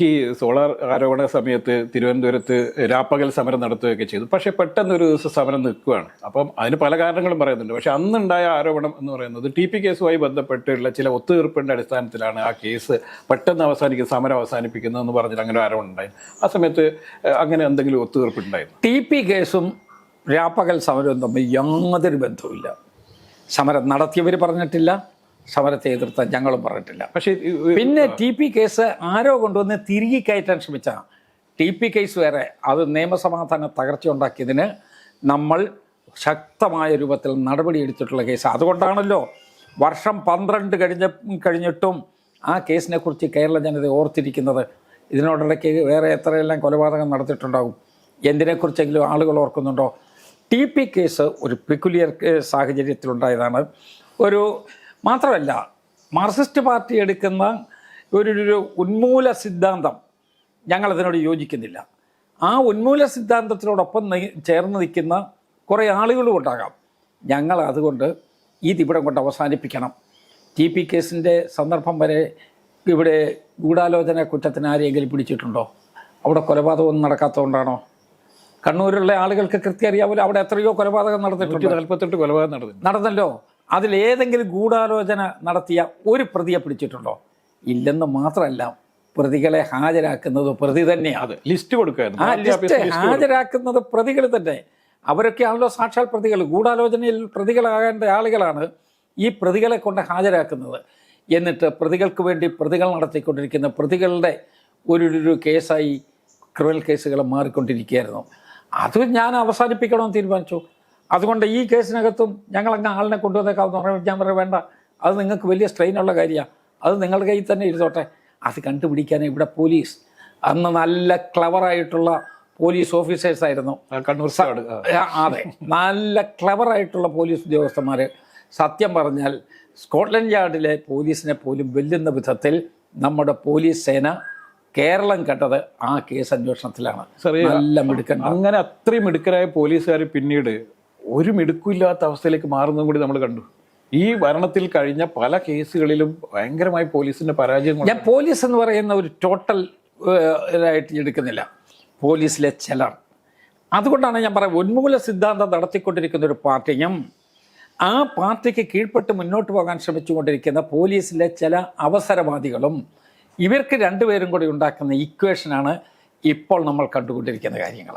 ഈ സോളാർ ആരോപണ സമയത്ത് തിരുവനന്തപുരത്ത് രാപ്പകൽ സമരം നടത്തുകയൊക്കെ ചെയ്തു. പക്ഷേ പെട്ടെന്ന് ഒരു ദിവസം സമരം നിൽക്കുകയാണ്. അപ്പം അതിന് പല കാരണങ്ങളും പറയുന്നുണ്ട്. പക്ഷേ അന്നുണ്ടായ ആരോപണം എന്ന് പറയുന്നത് ടി പി കേസുമായി ബന്ധപ്പെട്ടുള്ള ചില ഒത്തുതീർപ്പിന്റെ അടിസ്ഥാനത്തിലാണ് ആ കേസ് പെട്ടെന്ന് അവസാനിക്കുന്ന സമരം അവസാനിപ്പിക്കുന്നതെന്ന് പറഞ്ഞിട്ട് അങ്ങനെ ആരോപണം ഉണ്ടായി. ആ സമയത്ത് അങ്ങനെ എന്തെങ്കിലും ഒത്തുതീർപ്പുണ്ടായിരുന്നു ടി പി കേസും രാപ്പകൽ സമരവും തമ്മിൽ യാതൊരു ബന്ധവുമില്ല. സമരം നടത്തിയവർ പറഞ്ഞിട്ടില്ല. സമരത്തെ എതിർത്ത ഞങ്ങളും പറഞ്ഞിട്ടില്ല. പക്ഷേ പിന്നെ ടി പി കേസ് ആരോ കൊണ്ടുവന്ന് തിരികെ കയറ്റാൻ ശ്രമിച്ച ടി പി കേസ് വരെ അത് നിയമസമാധാന തകർച്ച ഉണ്ടാക്കിയതിന് നമ്മൾ ശക്തമായ രൂപത്തിൽ നടപടിയെടുത്തിട്ടുള്ള കേസ്. അതുകൊണ്ടാണല്ലോ വർഷം പന്ത്രണ്ട് കഴിഞ്ഞ കഴിഞ്ഞിട്ടും ആ കേസിനെ കുറിച്ച് കേരള ജനത ഓർത്തിരിക്കുന്നത്. ഇതിനോടിടയ്ക്ക് വേറെ എത്രയെല്ലാം കൊലപാതകം നടത്തിയിട്ടുണ്ടാകും? എന്തിനെക്കുറിച്ചെങ്കിലും ആളുകൾ ഓർക്കുന്നുണ്ടോ? ടി പി കേസ് ഒരു പെക്കുലിയർ സാഹചര്യത്തിലുണ്ടായതാണ്. ഒരു മാത്രമല്ല മാർക്സിസ്റ്റ് പാർട്ടി എടുക്കുന്ന ഒരു ഒരു ഉന്മൂല സിദ്ധാന്തം ഞങ്ങളതിനോട് യോജിക്കുന്നില്ല. ആ ഉന്മൂല സിദ്ധാന്തത്തിനോടൊപ്പം ചേർന്ന് നിൽക്കുന്ന കുറേ ആളുകളും ഉണ്ടാകാം. ഞങ്ങൾ അതുകൊണ്ട് തിപിടം കൊണ്ട് അവസാനിപ്പിക്കണം. ടി പി കേസിന്റെ സന്ദർഭം വരെ ഇവിടെ ഗൂഢാലോചന കുറ്റത്തിന് ആരെയെങ്കിലും പിടിച്ചിട്ടുണ്ടോ? അവിടെ കൊലപാതകമൊന്നും നടക്കാത്തതുകൊണ്ടാണോ? കണ്ണൂരിലുള്ള ആളുകൾക്ക് കൃത്യം അറിയാമല്ലോ അവിടെ എത്രയോ കൊലപാതകം നടന്നിട്ടുണ്ട്. നാൽപ്പത്തെട്ട് കൊലപാതകം നടന്നു നടന്നല്ലോ? അതിലേതെങ്കിലും ഗൂഢാലോചന നടത്തിയ ഒരു പ്രതിയെ പിടിച്ചിട്ടുണ്ടോ? ഇല്ലെന്ന് മാത്രമല്ല പ്രതികളെ ഹാജരാക്കുന്നത് പ്രതി തന്നെയാണ് ലിസ്റ്റ് കൊടുക്കുക ആ ലിസ്റ്റ്. ഹാജരാക്കുന്നത് പ്രതികൾ തന്നെ. അവരൊക്കെയാണല്ലോ സാക്ഷാൽ പ്രതികൾ. ഗൂഢാലോചനയിൽ പ്രതികളാകേണ്ട ആളുകളാണ് ഈ പ്രതികളെ കൊണ്ട് ഹാജരാക്കുന്നത്. എന്നിട്ട് പ്രതികൾക്ക് വേണ്ടി പ്രതികൾ നടത്തിക്കൊണ്ടിരിക്കുന്ന പ്രതികളുടെ ഒരു ഒരു കേസായി ക്രിമിനൽ കേസുകൾ മാറിക്കൊണ്ടിരിക്കുകയായിരുന്നു. അത് ഞാൻ അവസാനിപ്പിക്കണമെന്ന് തീരുമാനിച്ചു. അതുകൊണ്ട് ഈ കേസിനകത്തും ഞങ്ങളങ്ങ് ആളിനെ കൊണ്ടുവന്നേക്കാമെന്ന് പറഞ്ഞു ഞാൻ പറയാം വേണ്ട അത് നിങ്ങൾക്ക് വലിയ സ്ട്രെയിനുള്ള കാര്യമാണ് അത് നിങ്ങളുടെ കയ്യിൽ തന്നെ ഇരുതോട്ടെ അത് കണ്ടുപിടിക്കാൻ ഇവിടെ പോലീസ് അന്ന് നല്ല ക്ലവറായിട്ടുള്ള പോലീസ് ഓഫീസേഴ്സ് ആയിരുന്നു. കണ്ണൂർ അതെ. നല്ല ക്ലവറായിട്ടുള്ള പോലീസ് ഉദ്യോഗസ്ഥന്മാർ സത്യം പറഞ്ഞാൽ സ്കോട്ട്ലൻഡ് യാർഡിലെ പോലീസിനെ പോലും വെല്ലുന്ന വിധത്തിൽ നമ്മുടെ പോലീസ് സേന കേരളം കണ്ടത് ആ കേസ് അന്വേഷണത്തിലാണ്. നല്ല മിടുക്കൻ അങ്ങനെ അത്രയും മിടുക്കരായ പോലീസുകാർ പിന്നീട് ഒരു മിടുക്കില്ലാത്ത അവസ്ഥയിലേക്ക് മാറുന്നതും കൂടി നമ്മൾ കണ്ടു. ഈ ഭരണത്തിൽ കഴിഞ്ഞ പല കേസുകളിലും ഭയങ്കരമായി പോലീസിന്റെ പരാജയം ഞാൻ പോലീസ് എന്ന് പറയുന്ന ഒരു ടോട്ടൽ ഇതായിട്ട് എടുക്കുന്നില്ല. പോലീസിലെ ചിലർ. അതുകൊണ്ടാണ് ഞാൻ പറയുന്നത് ഉന്മൂല സിദ്ധാന്തം നടത്തിക്കൊണ്ടിരിക്കുന്ന ഒരു പാർട്ടിയും ആ പാർട്ടിക്ക് കീഴ്പ്പെട്ട് മുന്നോട്ട് പോകാൻ ശ്രമിച്ചുകൊണ്ടിരിക്കുന്ന പോലീസിലെ ചില അവസരവാദികളും ഇവർക്ക് രണ്ടുപേരും കൂടി ഉണ്ടാക്കുന്ന ഇക്വേഷനാണ് ഇപ്പോൾ നമ്മൾ കണ്ടുകൊണ്ടിരിക്കുന്ന കാര്യങ്ങൾ.